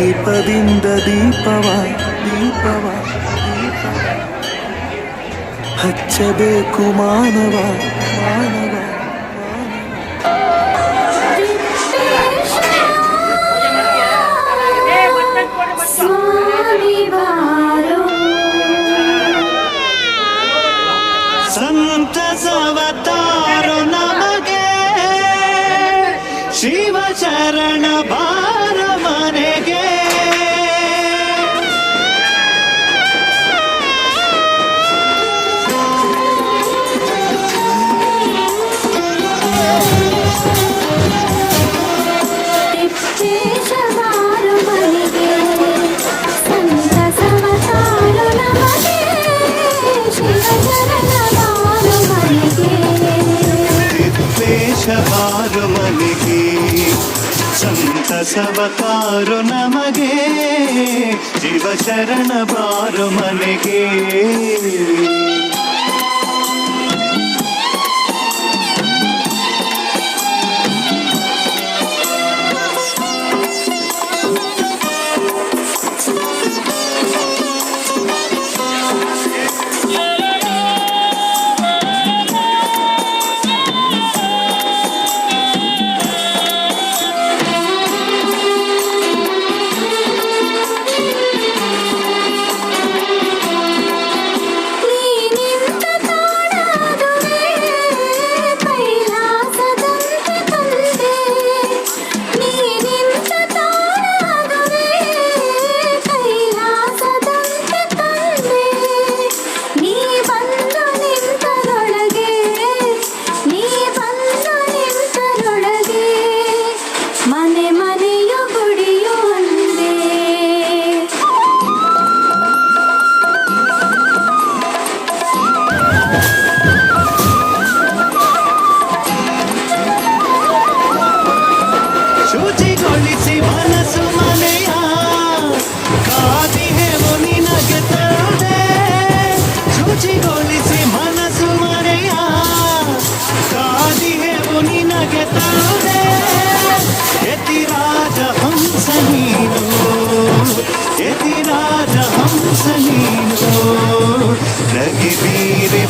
ದೀಪದಿಂದ ದೀಪವಾಯ್ ದೀಪವಾಯ್ ಹಚ್ಚಬೇಕು ಮಾನವ ಮಾನವ ಸಂತ ಶವಾರುವನಿಗೆ ಸಂತಸವತಾರು ನಮಗೆ ಶಿವಶರಣ ಬಾರು ಮನೆಗೆ ലഗി വീരി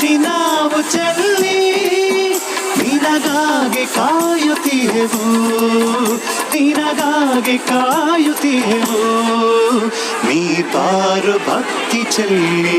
ಕಾಸಿನಾವು ಚೆಲ್ಲಿ ನಿನಗಾಗಿ ಕಾಯುತ್ತಿರುವು ನಿನಗಾಗಿ ಕಾಯುತ್ತಿರುವು ನೀ ಪಾರು ಭಕ್ತಿ ಚೆಲ್ಲಿ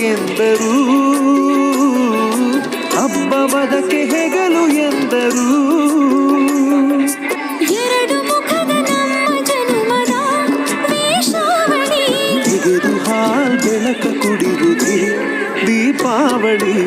ಎಂದರು? ಹಬ್ಬವದಕ್ಕೆ ಹೆಗಲು ಎಂದರು? ಎರಡು ಮುಖದ ನಮ್ಮ ಜನುಮದ ತೆಗೆದು ಹಾಲ್ ಬೆಳಕ ಕುಡಿಯುವುದೇ ದೀಪಾವಳಿ.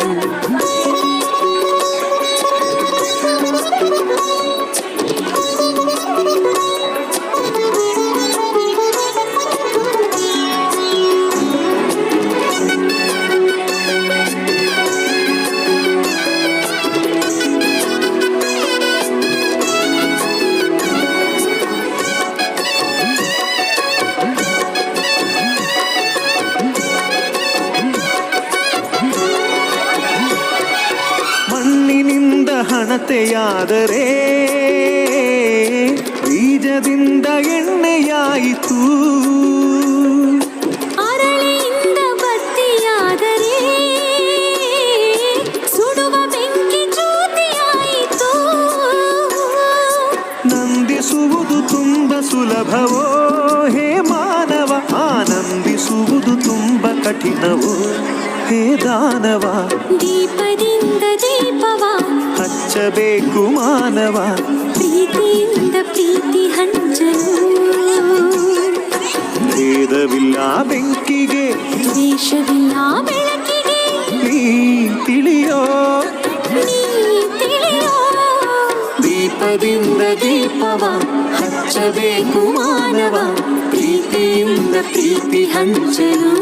ಹಣತೆಯಾದರೆ ಬೀಜದಿಂದ ಎಣ್ಣೆಯಾಯಿತು. ನಂದಿಸುವುದು ತುಂಬ ಸುಲಭವೋ ಹೇ ಮಾನವ ಆನಂದಿಸುವುದು ತುಂಬ ಕಠಿಣವೋ. ಹೇ ದಾನವ. ದೀಪದಿಂದ ದೀಪವ. ಹಚ್ಚಬೇಕು ಮಾನವ. ಪ್ರೀತಿಯಿಂದ ಪ್ರೀತಿ ಹಂಚಲು ಭೇದವಿಲ್ಲ ಬೆಂಕಿಗೆ. ದ್ವೇಷವಿಲ್ಲ ಬೆಳಕಿಗೆ. ನೀ ತಿಳಿಯೋ. ದೀಪದಿಂದ ದೀಪವ. ಹಚ್ಚಬೇಕು ಮಾನವ. ಪ್ರೀತಿಯಿಂದ ಪ್ರೀತಿ ಹಂಚಲು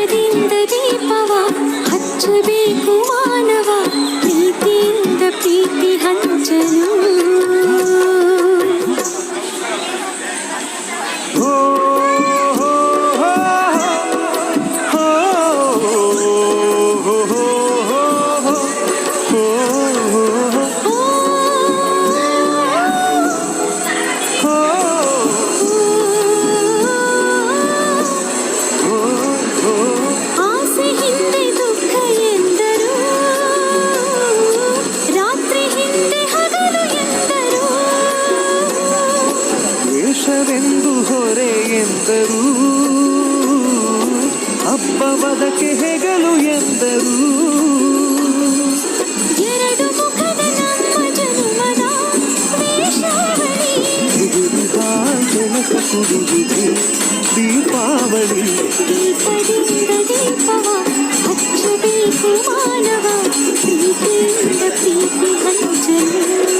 भी कुमानवा ಒಪ್ಪವದಕ್ಕೆ ಹೆಗಲು ಎಂದರು ದೀಪಾವಳಿ ದೀಪದಿಂದ ದೀಪವ ಹಚ್ಚಬೇಕು ಮಾನವ ಪ್ರೀತಿ ಹಂಚಲು